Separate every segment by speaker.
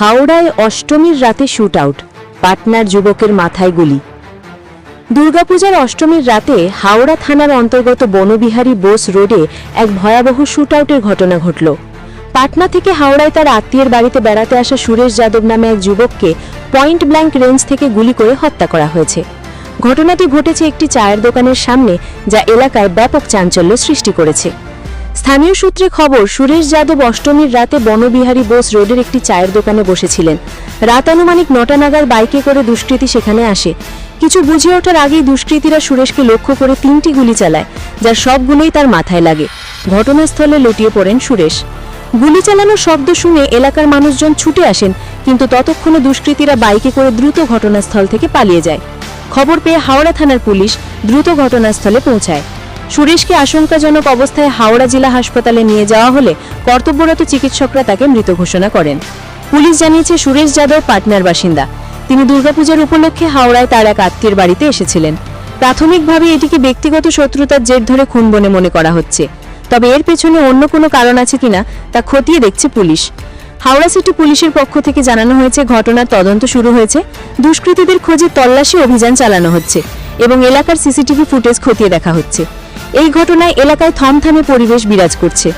Speaker 1: হাওড়ায় অষ্টমীর রাতে শুট আউট পাটনার যুবকের মাথায় গুলি। দুর্গাপূজার অষ্টমীর রাতে হাওড়া থানার অন্তর্গত বনবিহারী বোস রোডে এক ভয়াবহ শুট আউটের ঘটনা ঘটল। পাটনা থেকে হাওড়ায় তার আত্মীয়ের বাড়িতে বেড়াতে আসা সুরেশ যাদব নামে এক যুবককে পয়েন্ট ব্ল্যাঙ্ক রেঞ্জ থেকে গুলি করে হত্যা করা হয়েছে। ঘটনাটি ঘটেছে একটি চায়ের দোকানের সামনে, যা এলাকায় ব্যাপক চাঞ্চল্য সৃষ্টি করেছে। স্থানীয় সূত্রে খবর, সুরেশ যাদব অষ্টমীর রাতে বনবিহারী বোস রোডের একটি চায়ের দোকানে বসেছিলেন। রাত আনুমানিক নটা নাগার বাইকে করে দুষ্কৃতী সেখানে আসে। কিছু বুঝে ওঠার আগেই দুষ্কৃতীরা সুরেশকে লক্ষ্য করে তিনটি গুলি চালায়, যার সবগুলোই তার মাথায় লাগে। ঘটনাস্থলে লুটিয়ে পড়েন সুরেশ। গুলি চালানোর শব্দ শুনে এলাকার মানুষজন ছুটে আসেন, কিন্তু ততক্ষণে দুষ্কৃতীরা বাইকে করে দ্রুত ঘটনাস্থল থেকে পালিয়ে যায়। খবর পেয়ে হাওড়া থানার পুলিশ দ্রুত ঘটনাস্থলে পৌঁছায়। সুরেশকে আশঙ্কাজনক অবস্থায় হাওড়া জেলা হাসপাতালে নিয়ে যাওয়া হলে কর্তব্যরত চিকিৎসকরা তাকে মৃত ঘোষণা করেন। পুলিশ জানিয়েছে, সুরেশ যাদব পাটনার বাসিন্দা। তিনি দুর্গাপূজার উপলক্ষে হাওড়ায় তার এক আত্মীয়ের বাড়িতে এসেছিলেন। প্রাথমিকভাবে এটিকে ব্যক্তিগত শত্রুতার জের ধরে খুন বলে মনে করা হচ্ছে। তবে এর পেছনে অন্য কোনো কারণ আছে কিনা তা খতিয়ে দেখছে পুলিশ। হাওড়া সিটি পুলিশের পক্ষ থেকে জানানো হয়েছে, ঘটনার তদন্ত শুরু হয়েছে। দুষ্কৃতীদের খোঁজে তল্লাশি অভিযান চালানো হচ্ছে এবং এলাকার সিসিটিভি ফুটেজ খতিয়ে দেখা হচ্ছে। এই ঘটনায় এলাকায় থমথমে পরিবেশ বিরাজ করছে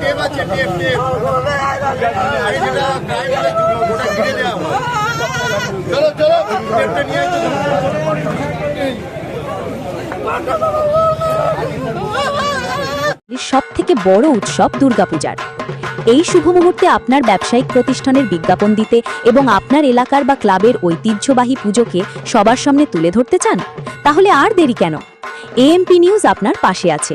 Speaker 2: টেপ আছে টেপ টেপ চলো চলো।
Speaker 3: সব থেকে বড় উৎসব দুর্গাপূজার। এই শুভ মুহূর্তে আপনার ব্যবসায়িক প্রতিষ্ঠানের বিজ্ঞাপন দিতে এবং আপনার এলাকার বা ক্লাবের ঐতিহ্যবাহী পুজোকে সবার সামনে তুলে ধরতে চান? তাহলে আর দেরি কেন? এএমপি নিউজ আপনার পাশে আছে।